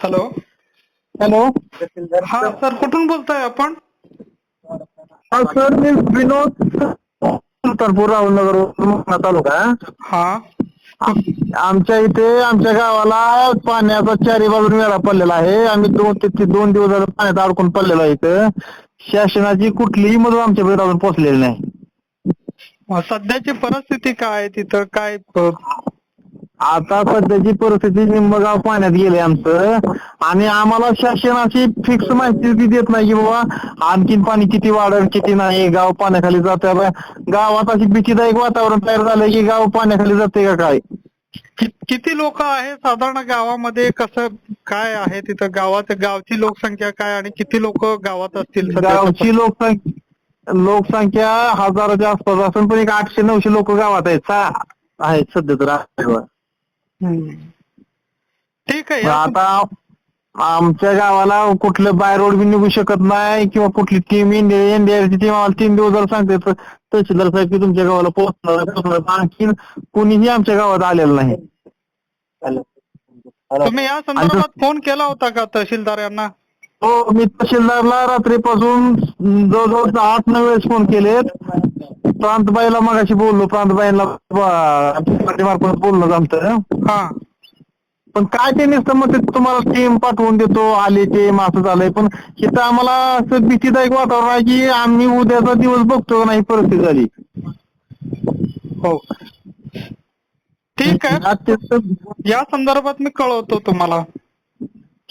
Hello. Hello. हा sir कुठून बोलताय आपण? हा सर मी विनोद सुलतानपूर राहुलनगर तालुका. हा. आम- आमच्या इथे आमच्या गावाला पाण्याचा चारी बाजून वेळा पडलेला आहे. आम्ही दोन ते ते दोन दिवस झालं पाण्यात अडकून पडलेलो आहे इथं. शासनाची कुठलीही मदत आमच्यापर्यंत अजून पोहोचलेली नाही. सध्याची परिस्थिती काय तिथं? काय आता सध्याची परिस्थिती निम्मगाव पाण्यात गेले आमचं. आणि आम्हाला शासनाची फिक्स माहिती देत नाही की बाबा आणखीन पाणी किती वाढेल किती नाही गाव पाण्याखाली जात गावात अशी भीतीदायक वातावरण तयार झालंय की गाव पाण्याखाली जाते का काय? कि- किती लोक आहे साधारण गावामध्ये? कसं काय आहे तिथं? गावात गावची लोकसंख्या काय आणि किती लोक गावात असतील? गावची लोकसंख्या लोकसंख्या हजाराच्या आसपास असून पण एक आठशे नऊशे लोक गावात आहेत. आहेत सध्या तर. ठीक आहे. आता आमच्या गावाला कुठलं बाय रोड बी निघू शकत नाही किंवा कुठली टीम इंडिया इंडियाची टीम आम्हाला तीन दिवस जर सांगते तर तहसीलदार साहेब की तुमच्या गावाला पोहोचणार आणखीन कुणीही आमच्या गावात आलेलं नाही. तुम्ही या संदर्भात फोन केला होता का तहसीलदार यांना? हो मी तहसीलदारला रात्रीपासून जवळजवळ आठ नऊ वेळेस फोन केलेत. प्रांतबाईला मगाशी बोललो प्रांतबाईंना मार्फत बोललो आमचं हा. पण काय ते नसतं मग ते तुम्हाला टीम पाठवून देतो आले टीम असं झालंय. पण इथं आम्हाला असं भीतीदायक वातावरण आहे की आम्ही उद्याचा दिवस बघतो नाही परिस्थिती झाली. हो. ठीक आहे. अत्यंत या संदर्भात मी कळवतो तुम्हाला.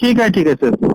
ठीक आहे ठीक आहे सर.